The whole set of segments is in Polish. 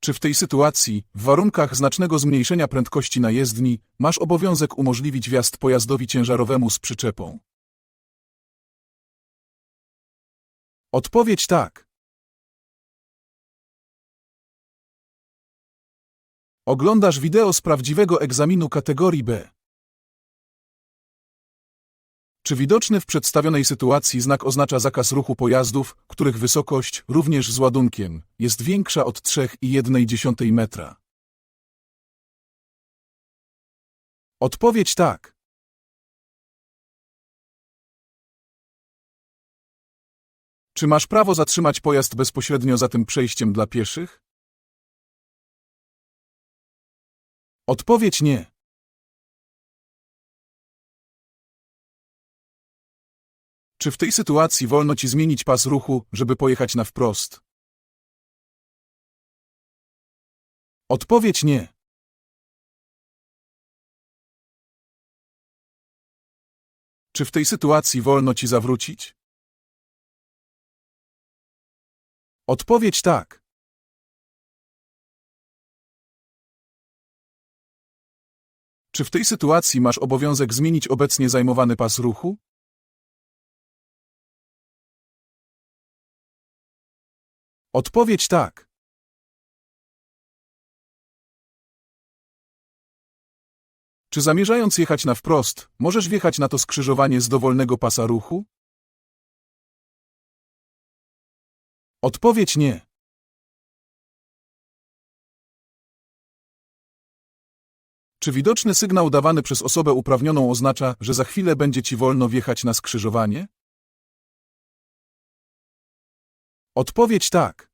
Czy w tej sytuacji, w warunkach znacznego zmniejszenia prędkości na jezdni, masz obowiązek umożliwić wjazd pojazdowi ciężarowemu z przyczepą? Odpowiedź tak. Oglądasz wideo z prawdziwego egzaminu kategorii B. Czy widoczny w przedstawionej sytuacji znak oznacza zakaz ruchu pojazdów, których wysokość, również z ładunkiem, jest większa od 3,1 metra? Odpowiedź tak. Czy masz prawo zatrzymać pojazd bezpośrednio za tym przejściem dla pieszych? Odpowiedź nie. Czy w tej sytuacji wolno ci zmienić pas ruchu, żeby pojechać na wprost? Odpowiedź nie. Czy w tej sytuacji wolno ci zawrócić? Odpowiedź tak. Czy w tej sytuacji masz obowiązek zmienić obecnie zajmowany pas ruchu? Odpowiedź tak. Czy zamierzając jechać na wprost, możesz wjechać na to skrzyżowanie z dowolnego pasa ruchu? Odpowiedź nie. Czy widoczny sygnał dawany przez osobę uprawnioną oznacza, że za chwilę będzie ci wolno wjechać na skrzyżowanie? Odpowiedź tak.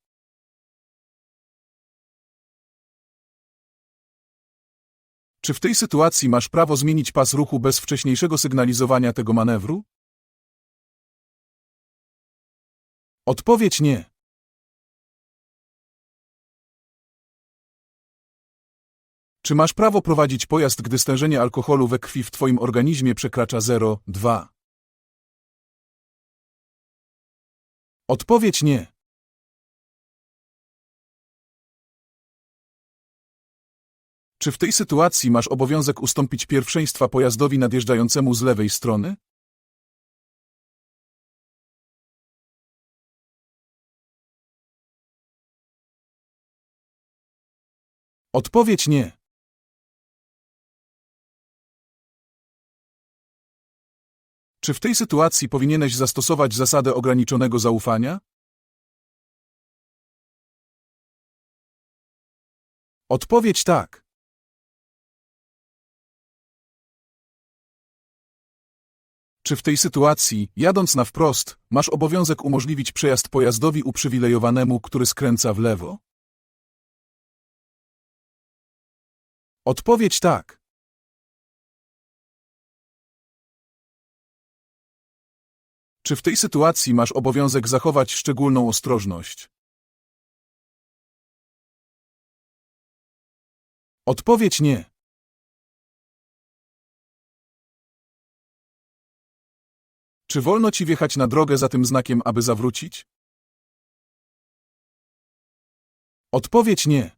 Czy w tej sytuacji masz prawo zmienić pas ruchu bez wcześniejszego sygnalizowania tego manewru? Odpowiedź nie. Czy masz prawo prowadzić pojazd, gdy stężenie alkoholu we krwi w twoim organizmie przekracza 0,2? Odpowiedź nie. Czy w tej sytuacji masz obowiązek ustąpić pierwszeństwa pojazdowi nadjeżdżającemu z lewej strony? Odpowiedź nie. Czy w tej sytuacji powinieneś zastosować zasadę ograniczonego zaufania? Odpowiedź tak. Czy w tej sytuacji, jadąc na wprost, masz obowiązek umożliwić przejazd pojazdowi uprzywilejowanemu, który skręca w lewo? Odpowiedź tak. Czy w tej sytuacji masz obowiązek zachować szczególną ostrożność? Odpowiedź nie. Czy wolno ci wjechać na drogę za tym znakiem, aby zawrócić? Odpowiedź nie.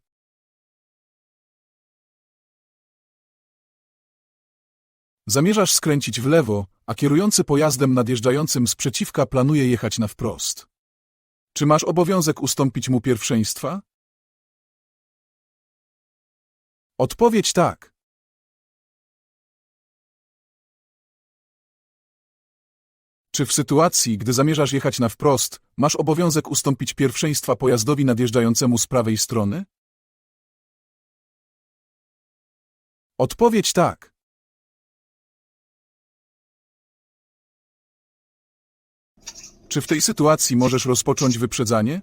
Zamierzasz skręcić w lewo, a kierujący pojazdem nadjeżdżającym z przeciwka planuje jechać na wprost. Czy masz obowiązek ustąpić mu pierwszeństwa? Odpowiedź tak. Czy w sytuacji, gdy zamierzasz jechać na wprost, masz obowiązek ustąpić pierwszeństwa pojazdowi nadjeżdżającemu z prawej strony? Odpowiedź tak. Czy w tej sytuacji możesz rozpocząć wyprzedzanie?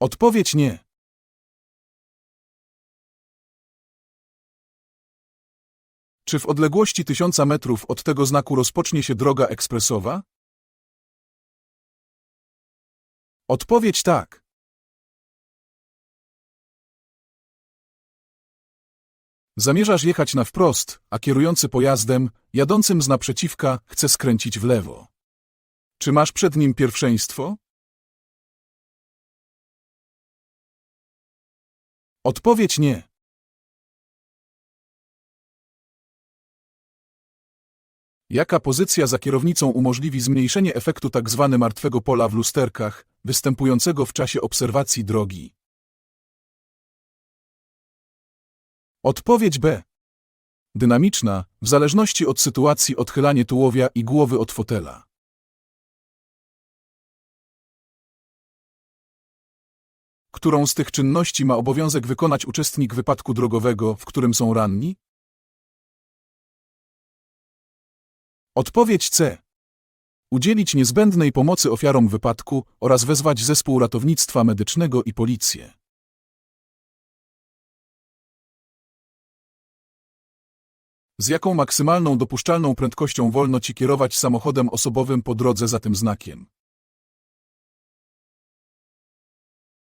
Odpowiedź nie. Czy w odległości tysiąca metrów od tego znaku rozpocznie się droga ekspresowa? Odpowiedź tak. Zamierzasz jechać na wprost, a kierujący pojazdem, jadącym z naprzeciwka, chce skręcić w lewo. Czy masz przed nim pierwszeństwo? Odpowiedź nie. Jaka pozycja za kierownicą umożliwi zmniejszenie efektu tzw. martwego pola w lusterkach, występującego w czasie obserwacji drogi? Odpowiedź B. Dynamiczna, w zależności od sytuacji odchylanie tułowia i głowy od fotela. Którą z tych czynności ma obowiązek wykonać uczestnik wypadku drogowego, w którym są ranni? Odpowiedź C. Udzielić niezbędnej pomocy ofiarom wypadku oraz wezwać zespół ratownictwa medycznego i policję. Z jaką maksymalną dopuszczalną prędkością wolno ci kierować samochodem osobowym po drodze za tym znakiem?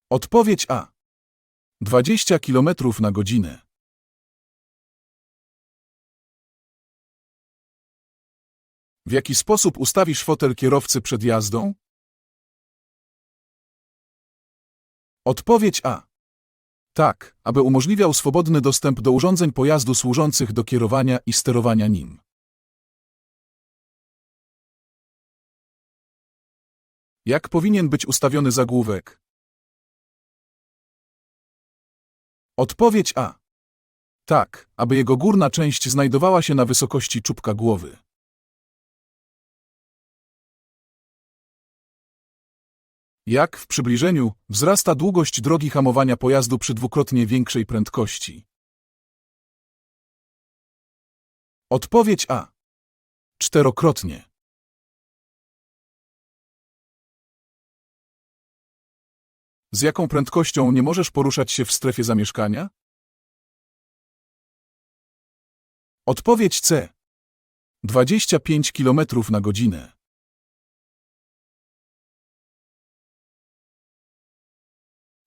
Odpowiedź A. 20 km na godzinę. W jaki sposób ustawisz fotel kierowcy przed jazdą? Odpowiedź A. Tak, aby umożliwiał swobodny dostęp do urządzeń pojazdu służących do kierowania i sterowania nim. Jak powinien być ustawiony zagłówek? Odpowiedź A. Tak, aby jego górna część znajdowała się na wysokości czubka głowy. Jak w przybliżeniu wzrasta długość drogi hamowania pojazdu przy dwukrotnie większej prędkości? Odpowiedź A. Czterokrotnie. Z jaką prędkością nie możesz poruszać się w strefie zamieszkania? Odpowiedź C. 25 km na godzinę.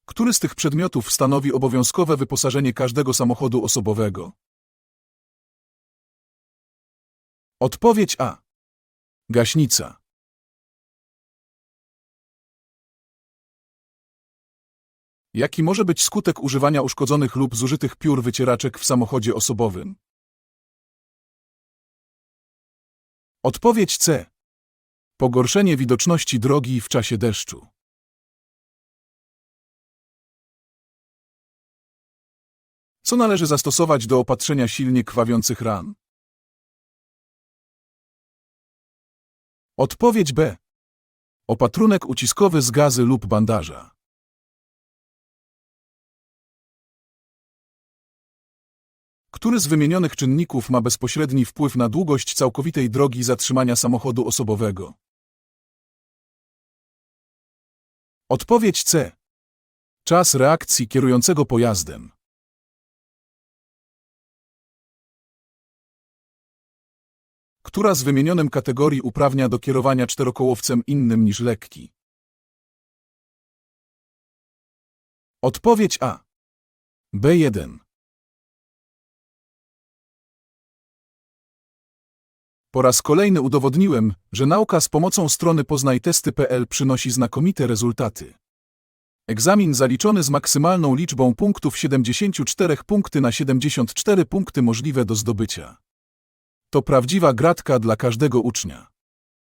Który z tych przedmiotów stanowi obowiązkowe wyposażenie każdego samochodu osobowego? Odpowiedź A. Gaśnica. Jaki może być skutek używania uszkodzonych lub zużytych piór wycieraczek w samochodzie osobowym? Odpowiedź C. Pogorszenie widoczności drogi w czasie deszczu. Co należy zastosować do opatrzenia silnie krwawiących ran? Odpowiedź B. Opatrunek uciskowy z gazy lub bandaża. Który z wymienionych czynników ma bezpośredni wpływ na długość całkowitej drogi zatrzymania samochodu osobowego? Odpowiedź C. Czas reakcji kierującego pojazdem. Która z wymienionym kategorii uprawnia do kierowania czterokołowcem innym niż lekki? Odpowiedź A. B1. Po raz kolejny udowodniłem, że nauka z pomocą strony poznajtesty.pl przynosi znakomite rezultaty. Egzamin zaliczony z maksymalną liczbą punktów 74 punkty na 74 punkty możliwe do zdobycia. To prawdziwa gratka dla każdego ucznia.